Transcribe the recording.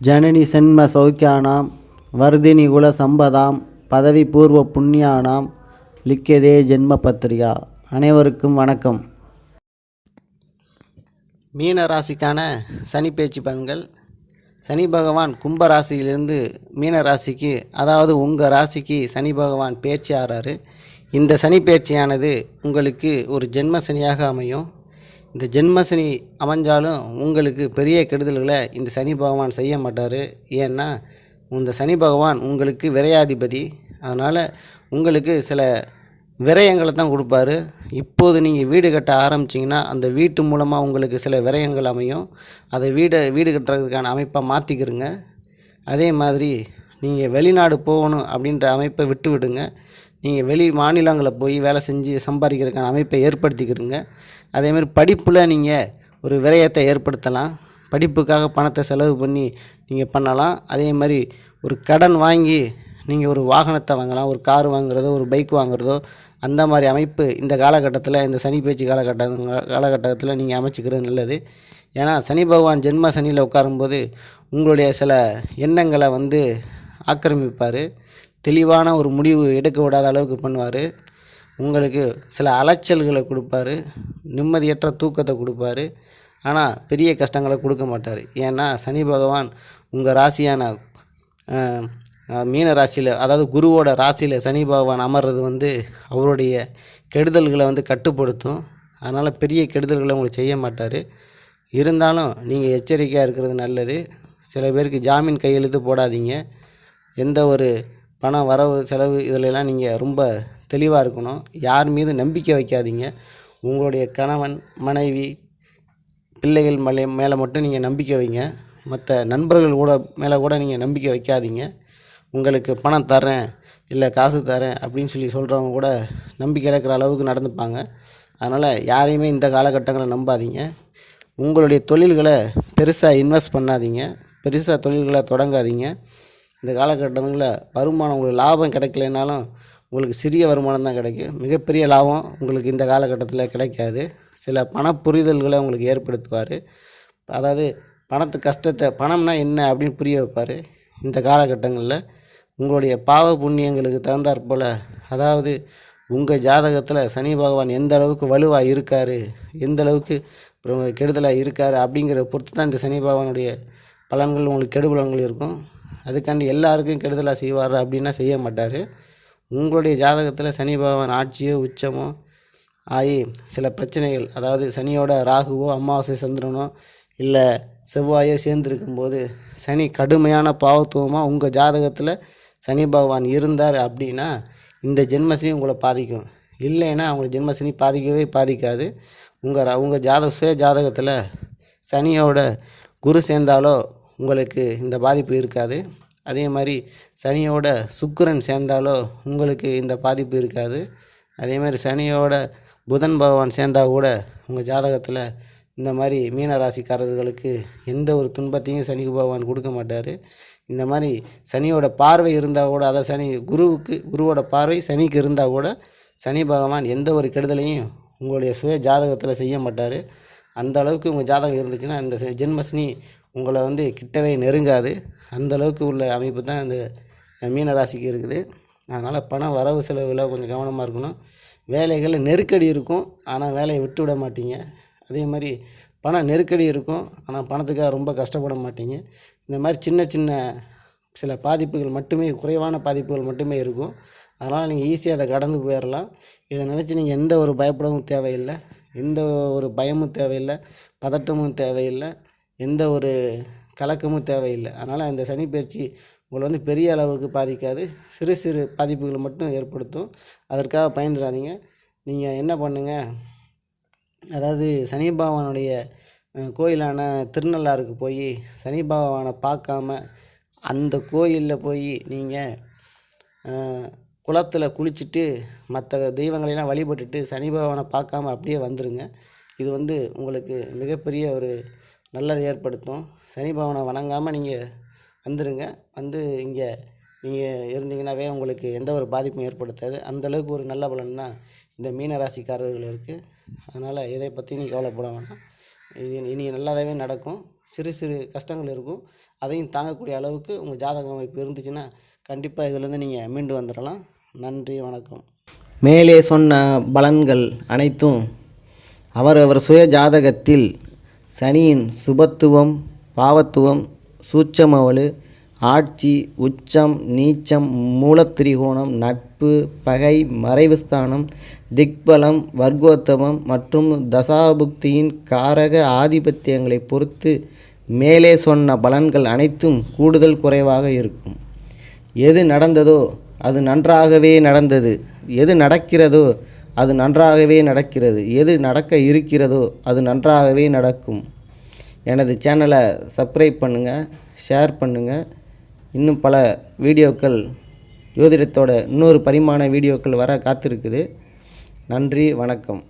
ஜனனி சென்ம சௌக்கியானாம் வர்தினி குல சம்பதாம் பதவி பூர்வ புண்ணியானாம் லிக்கியதே ஜென்ம பத்திரிகா. அனைவருக்கும் வணக்கம். மீன ராசிக்கான சனி பேச்சு பலன்கள். சனி பகவான் கும்ப ராசியிலிருந்து மீன ராசிக்கு அதாவது உங்கள் ராசிக்கு சனி பகவான் பேச்சு ஆறாரு இந்த சனி பேச்சியானது உங்களுக்கு ஒரு ஜென்ம சனியாக அமையும். இந்த ஜென்மசனி அமைஞ்சாலும் உங்களுக்கு பெரிய கெடுதல்களை இந்த சனி பகவான் செய்ய மாட்டார். ஏன்னா இந்த சனி பகவான் உங்களுக்கு விரையாதிபதி. அதனால் உங்களுக்கு சில விரயங்களை தான் கொடுப்பாரு. இப்போது நீங்கள் வீடு கட்ட ஆரம்பிச்சிங்கன்னா அந்த வீட்டு மூலமாக உங்களுக்கு சில விரயங்கள் அமையும். அதை வீடை வீடு கட்டுறதுக்கான அமைப்பை மாற்றிக்கிறங்க அதே மாதிரி நீங்கள் வெளிநாடு போகணும் அப்படின்ற அமைப்பை விட்டு விடுங்க நீங்கள் வெளி மாநிலங்களில் போய் வேலை செஞ்சு சம்பாதிக்கிறதுக்கான அமைப்பை ஏற்படுத்திக்கிறீங்க அதேமாதிரி படிப்பில் நீங்கள் ஒரு விரயத்தை ஏற்படுத்தலாம். படிப்புக்காக பணத்தை செலவு பண்ணி நீங்கள் பண்ணலாம். அதே மாதிரி ஒரு கடன் வாங்கி நீங்கள் ஒரு வாகனத்தை வாங்கலாம். ஒரு கார் வாங்குறதோ ஒரு பைக் வாங்குறதோ அந்த மாதிரி அமைப்பு இந்த காலகட்டத்தில் இந்த சனி பேச்சு காலகட்ட காலகட்டத்தில் நீங்கள் அமைச்சிக்கிறது நல்லது. ஏன்னா சனி பகவான் ஜென்ம சனியில் உட்காரும்போது உங்களுடைய சில எண்ணங்களை வந்து ஆக்கிரமிப்பார். தெளிவான ஒரு முடிவு எடுக்க விடாத அளவுக்கு பண்ணுவார். உங்களுக்கு சில அலைச்சல்களை கொடுப்பாரு. நிம்மதியற்ற தூக்கத்தை கொடுப்பாரு. ஆனால் பெரிய கஷ்டங்களை கொடுக்க மாட்டார். ஏன்னா சனி பகவான் உங்கள் ராசியான மீன ராசியில் அதாவது குருவோட ராசியில் சனி பகவான் அமர்றது வந்து அவருடைய கெடுதல்களை வந்து கட்டுப்படுத்தும். அதனால் பெரிய கெடுதல்களை உங்களுக்கு செய்ய மாட்டார். இருந்தாலும் நீங்கள் எச்சரிக்கையாக இருக்கிறது நல்லது. சில பேருக்கு ஜாமீன் கையெழுத்து போடாதீங்க. எந்த ஒரு பணம் வரவு செலவு இதிலெல்லாம் நீங்கள் ரொம்ப தெளிவாக இருக்கணும். யார் மீது நம்பிக்கை வைக்காதீங்க. உங்களுடைய கணவன் மனைவி பிள்ளைகள் மேலே மேலே மட்டும் நீங்கள் நம்பிக்கை வைங்க. மற்ற நண்பர்கள் கூட மேலே கூட நீங்கள் நம்பிக்கை வைக்காதீங்க. உங்களுக்கு பணம் தரேன் இல்லை காசு தரேன் அப்படின்னு சொல்லி சொல்கிறவங்க கூட நம்பிக்கை இழக்கிற அளவுக்கு நடந்துப்பாங்க. அதனால் யாரையுமே இந்த காலகட்டங்களை நம்பாதீங்க. உங்களுடைய தொழில்களை பெருசாக இன்வெஸ்ட் பண்ணாதீங்க. பெருசாக தொழில்களை தொடங்காதீங்க. இந்த காலகட்டங்களில் வருமானம் உங்களுக்கு லாபம் கிடைக்கலனாலும் உங்களுக்கு சிறிய வருமானம் தான் கிடைக்கும். மிகப்பெரிய லாபம் உங்களுக்கு இந்த காலகட்டத்தில் கிடைக்காது. சில பண புரிதல்களை உங்களுக்கு ஏற்படுத்துவார். அதாவது பணத்து கஷ்டத்தை பணம்னா என்ன அப்படின்னு புரிய வைப்பார். இந்த காலகட்டங்களில் உங்களுடைய பாவ புண்ணியங்களுக்கு தகுந்தாற்போல் அதாவது உங்கள் ஜாதகத்தில் சனி பகவான் எந்த அளவுக்கு வலுவாக இருக்கார் எந்த அளவுக்கு கெடுதலாக இருக்கார் அப்படிங்கிறத பொறுத்து தான் இந்த சனி பகவானுடைய பலன்கள் உங்களுக்கு கெடுபலன்கள் இருக்கும். அதுக்காண்டி எல்லாருக்கும் கெடுதலாக செய்வார் அப்படின்னா செய்ய மாட்டார். உங்களுடைய ஜாதகத்தில் சனி பகவான் ஆட்சியோ உச்சமோ ஆகி சில பிரச்சனைகள் அதாவது சனியோட ராகுவோ அமாவாசை சந்திரனோ இல்லை செவ்வாயோ சேர்ந்துருக்கும்போது சனி கடுமையான பாவத்துவமாக உங்கள் ஜாதகத்தில் சனி பகவான் இருந்தார் அப்படின்னா இந்த ஜென்மசனி உங்களை பாதிக்கும். இல்லைன்னா அவங்க ஜென்மசனி பாதிக்கவே பாதிக்காது. உங்கள் உங்கள் ஜாதக சுய ஜாதகத்தில் சனியோட குரு சேர்ந்தாலோ உங்களுக்கு இந்த பாதிப்பு இருக்காது. அதே மாதிரி சனியோட சுக்கரன் சேர்ந்தாலோ உங்களுக்கு இந்த பாதிப்பு இருக்காது. அதே மாதிரி சனியோட புதன் பகவான் சேர்ந்தால் கூட உங்கள் ஜாதகத்தில் இந்த மாதிரி மீன ராசிக்காரர்களுக்கு எந்த ஒரு துன்பத்தையும் சனி பகவான் கொடுக்க மாட்டார். இந்த மாதிரி சனியோட பார்வை இருந்தால் கூட அதாவது சனி குருவுக்கு குருவோட பார்வை சனிக்கு இருந்தால் கூட சனி பகவான் எந்த ஒரு கெடுதலையும் உங்களுடைய சுய ஜாதகத்தில் செய்ய மாட்டார். அந்த அளவுக்கு உங்கள் ஜாதகம் இருந்துச்சுன்னா இந்த ச- ஜென்மசனி உங்களை வந்து கிட்டவே நெருங்காது. அந்தளவுக்கு உள்ள அமைப்பு தான் இந்த மீன ராசிக்கு இருக்குது. அதனால் பணம் வரவு செலவில் கொஞ்சம் கவனமாக இருக்கணும். வேலைகளில் நெருக்கடி இருக்கும். ஆனால் வேலையை விட்டு விட மாட்டீங்க. அதே மாதிரி பண நெருக்கடி இருக்கும். ஆனால் பணத்துக்காக ரொம்ப கஷ்டப்பட மாட்டீங்க. இந்த மாதிரி சின்ன சின்ன சில பாதிப்புகள் மட்டுமே குறைவான பாதிப்புகள் மட்டுமே இருக்கும். அதனால் நீங்கள் ஈஸியாக அதை கடந்து போயிடலாம் இதை நினச்சி நீங்கள் எந்த ஒரு பயப்படவும் தேவையில்லை. எந்த ஒரு பயமும் தேவையில்லை. பதட்டமும் தேவையில்லை. எந்த ஒரு கலக்கமும் தேவையில்லை. அதனால் இந்த சனி உங்களை வந்து பெரிய அளவுக்கு பாதிக்காது. சிறு சிறு பாதிப்புகளை மட்டும் ஏற்படுத்தும். அதற்காக பயந்துடாதீங்க. நீங்கள் என்ன பண்ணுங்கள் அதாவது சனி பகவானுடைய கோயிலான திருநள்ளாறுக்கு போய் சனி பகவானை பார்க்காம அந்த கோயிலில் போய் நீங்கள் குளத்தில் குளிச்சுட்டு மற்ற தெய்வங்களெல்லாம் வழிபட்டுட்டு சனி பகவானை பார்க்காம அப்படியே வந்துடுங்க இது வந்து உங்களுக்கு மிகப்பெரிய ஒரு நல்லதை ஏற்படுத்தும். சனி பகவானை வணங்காமல் நீங்கள் வந்துடுங்க வந்து இங்கே நீங்கள் இருந்தீங்கன்னாவே உங்களுக்கு எந்த ஒரு பாதிப்பும் ஏற்படுத்தாது. அந்த அளவுக்கு ஒரு நல்ல பலன் தான் இந்த மீன ராசிக்காரர்கள் இருக்குது அதனால் இதை பற்றி நீ கவலைப்பட வேணாம். இனி இனி நல்லாதாகவே நடக்கும். சிறு சிறு கஷ்டங்கள் இருக்கும். அதையும் தாங்கக்கூடிய அளவுக்கு உங்கள் ஜாதக அமைப்பு இருந்துச்சுன்னா கண்டிப்பாக இதிலேருந்து நீங்கள் மீண்டு வந்துடலாம் நன்றி வணக்கம். மேலே சொன்ன பலன்கள் அனைத்தும் அவரவர் சுய ஜாதகத்தில் சனியின் சுபத்துவம் பாவத்துவம் சூட்சமவலு ஆட்சி உச்சம் நீச்சம் மூலத்திரிகோணம் நட்பு பகை மறைவுஸ்தானம் திக்பலம் வர்க்கோத்தமம் மற்றும் தசாபுக்தியின் காரக ஆதிபத்தியங்களை பொறுத்து மேலே சொன்ன பலன்கள் அனைத்தும் கூடுதல் குறைவாக இருக்கும். எது நடந்ததோ அது நன்றாகவே நடந்தது. எது நடக்கிறதோ அது நன்றாகவே நடக்கிறது. எது நடக்க இருக்கிறதோ அது நன்றாகவே நடக்கும். எனது சேனலை சப்ஸ்கிரைப் பண்ணுங்கள் ஷேர் பண்ணுங்கள் இன்னும் பல வீடியோக்கள் ஜோதிடத்தோட இன்னொரு பரிமாண வீடியோக்கள் வர காத்திருக்குது. நன்றி வணக்கம்.